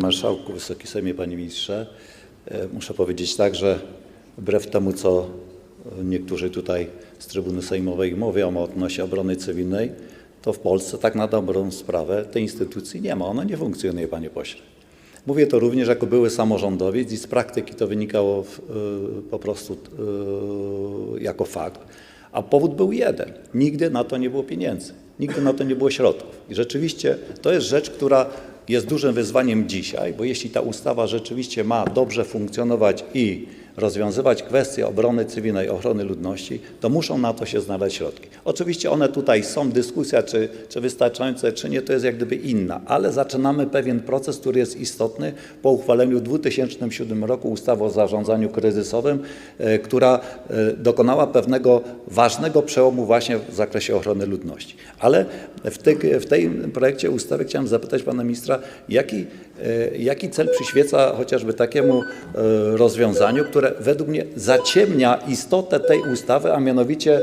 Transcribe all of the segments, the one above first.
Marszałku, Wysoki Sejmie, Panie Ministrze, e, muszę powiedzieć tak, że wbrew temu, co niektórzy tutaj z trybuny sejmowej mówią o odnośnie obrony cywilnej, to w Polsce tak na dobrą sprawę tej instytucji nie ma. Ona nie funkcjonuje, Panie Pośle. Mówię to również jako były samorządowiec i z praktyki to wynikało w, y, po prostu y, jako fakt. A powód był jeden. Nigdy na to nie było pieniędzy. Nigdy na to nie było środków. I rzeczywiście to jest rzecz, która jest dużym wyzwaniem dzisiaj, bo jeśli ta ustawa rzeczywiście ma dobrze funkcjonować i rozwiązywać kwestie obrony cywilnej, ochrony ludności, to muszą na to się znaleźć środki. Oczywiście one tutaj są, dyskusja czy, czy wystarczające, czy nie, to jest jak gdyby inna, ale zaczynamy pewien proces, który jest istotny po uchwaleniu w 2007 roku ustawy o zarządzaniu kryzysowym, e, która e, dokonała pewnego ważnego przełomu właśnie w zakresie ochrony ludności. Ale w, tej w tym projekcie ustawy chciałem zapytać pana ministra, jaki, jaki cel przyświeca chociażby takiemu e, rozwiązaniu, które według mnie zaciemnia istotę tej ustawy, a mianowicie e,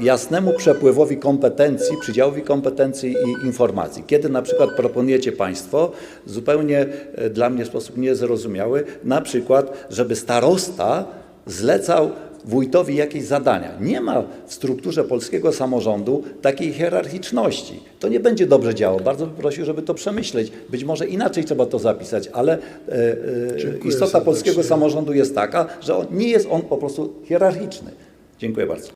jasnemu przepływowi kompetencji, przydziałowi kompetencji i informacji. Kiedy na przykład proponujecie Państwo zupełnie e, dla mnie w sposób niezrozumiały, na przykład, żeby starosta zlecał wójtowi jakieś zadania. Nie ma w strukturze polskiego samorządu takiej hierarchiczności. To nie będzie dobrze działało. Bardzo bym prosił, żeby to przemyśleć. Być może inaczej trzeba to zapisać, ale e, e, Dziękuję istota polskiego samorządu jest taka, że on, nie jest on po prostu hierarchiczny. Dziękuję bardzo.